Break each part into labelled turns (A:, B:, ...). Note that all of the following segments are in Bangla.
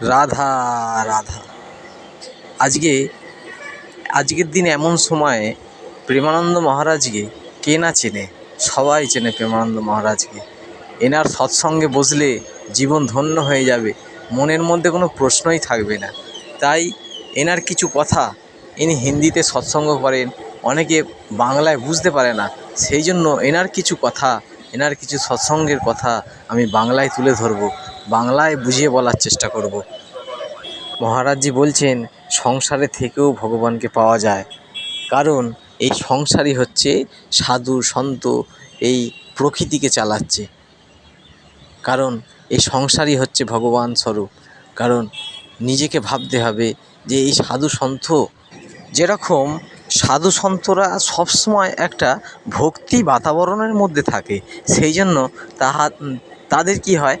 A: রাধা রাধা। আজকে, আজকের দিন এমন সময়ে, প্রেমানন্দ মহারাজকে কে না চেনে? সবাই চেনে প্রেমানন্দ মহারাজকে। এনার সৎসঙ্গে বসলে জীবন ধন্য হয়ে যাবে, মনের মধ্যে কোনো প্রশ্নই থাকবে না। তাই এনার কিছু কথা ইনি হিন্দিতে সৎসঙ্গ করেন, অনেকে বাংলায় বুঝতে পারে না। সেই জন্য এনার কিছু কথা, এনার কিছু সৎসঙ্গের কথা আমি বাংলায় তুলে ধরবো। বাংলায় বুঝিয়ে বলার চেষ্টা করব। মহারাজজি বলছেন, সংসারে থেকেও ভগবানকে পাওয়া যায়। কারণ এই সংসারই হচ্ছে সাধু, সন্ত এই প্রকৃতিকে চালাচ্ছে। কারণ এই সংসারই হচ্ছে ভগবান স্বরূপ। কারণ নিজেকে ভাবতে হবে যে এই সাধু সন্ত, যেরকম সাধু সন্তরা সবসময় একটা ভক্তি বাতাবরণের মধ্যে থাকে, সেই জন্য তাহা, তাদের কি হয়?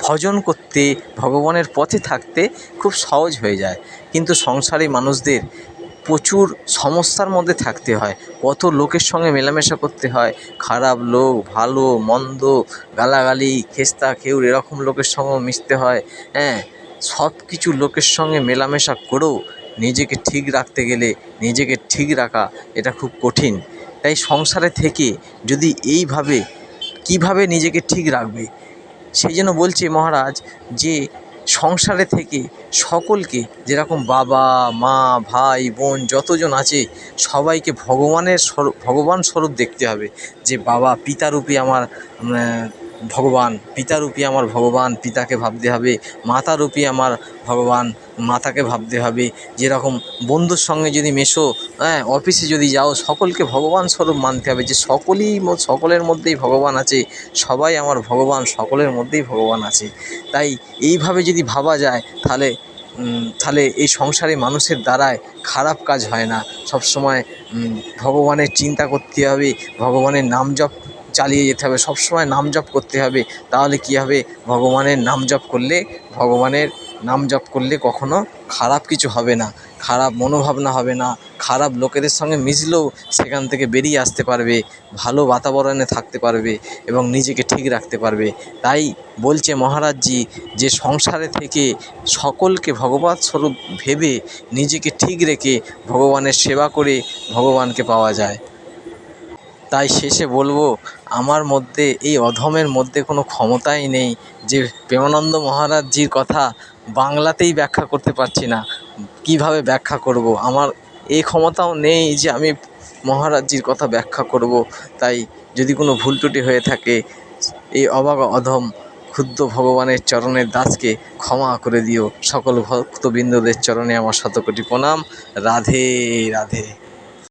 A: ভজন করতে, ভগবানের পথে থাকতে খুব সহজ হয়ে যায়। কিন্তু সংসারী মানুষদের প্রচুর সমস্যার মধ্যে থাকতে হয়। কত লোকের সঙ্গে মেলামেশা করতে হয়। খারাপ লোক, ভালো, মন্দ, গালাগালি, খেস্তা, খেউর এরকম লোকের সঙ্গেও মিশতে হয়। হ্যাঁ সব কিছু লোকের সঙ্গে মেলামেশা করেও নিজেকে ঠিক রাখতে গেলে, নিজেকে ঠিক রাখা এটা খুব কঠিন। তাই সংসারে থেকে যদি এইভাবে, কীভাবে নিজেকে ঠিক রাখবে? সেই জন্য বলছি মহারাজ যে সংসারে থেকে সকলকে, যেরকম বাবা, মা, ভাই, বোন যতজন আছে, সবাইকে ভগবানের স্বরূপ, ভগবান স্বরূপ দেখতে হবে যে বাবা পিতারূপী আমার ভগবান পিতারূপী আমার ভগবান পিতাকে ভাবতে হবে মাতারূপী আমার ভগবান মাতাকে ভাবতে হবে। যেরকম বন্ধুর সঙ্গে যদি মেশো হ্যাঁ অফিসে যদি যাও সকলকে ভগবান স্বরূপ মানতে হবে। যে সকলেই সকলের মধ্যেই ভগবান আছে সবাই আমার ভগবান সকলের মধ্যেই ভগবান আছে। তাই এইভাবে যদি ভাবা যায় তাহলে তাহলে এই সংসারে মানুষের দ্বারায় খারাপ কাজ হয় না। সবসময় উম, ভগবানের চিন্তা করতে হবে ভগবানের নাম জপ চালিয়ে যেতে হবে। সবসময় নাম জপ করতে হবে। তাহলে কী হবে? ভগবানের নাম জপ করলে, ভগবানের নাম জপ করলে কখনো খারাপ কিছু হবে না। খারাপ মনোভাবনা হবে না। খারাপ লোকেদের সঙ্গে মিশলেও সেখান থেকে বেরিয়ে আসতে পারবে। ভালো বাতাবরণে থাকতে পারবে এবং নিজেকে ঠিক রাখতে পারবে। তাই বলছে মহারাজজি যে, সংসারে থেকে সকলকে ভগবত স্বরূপ ভেবে নিজেকে ঠিক রেখে ভগবানের সেবা করে ভগবানকে পাওয়া যায়। তাই শেষে বলব আমার মধ্যে, এই অধমের মধ্যে কোনো ক্ষমতাই নেই যে প্রেমানন্দ মহারাজজির কথা বাংলাতেই ব্যাখ্যা করতে পারছি না। কীভাবে ব্যাখ্যা করব? আমার এই ক্ষমতাও নেই যে আমি মহারাজজির কথা ব্যাখ্যা করব। তাই যদি কোনো ভুল ত্রুটি হয়ে থাকে, এই অবাক অধম ক্ষুদ্র ভগবানের চরণের দাসকে ক্ষমা করে দিও। সকল ভক্তবৃন্দদের চরণে আমার শতকোটি প্রণাম। রাধে রাধে।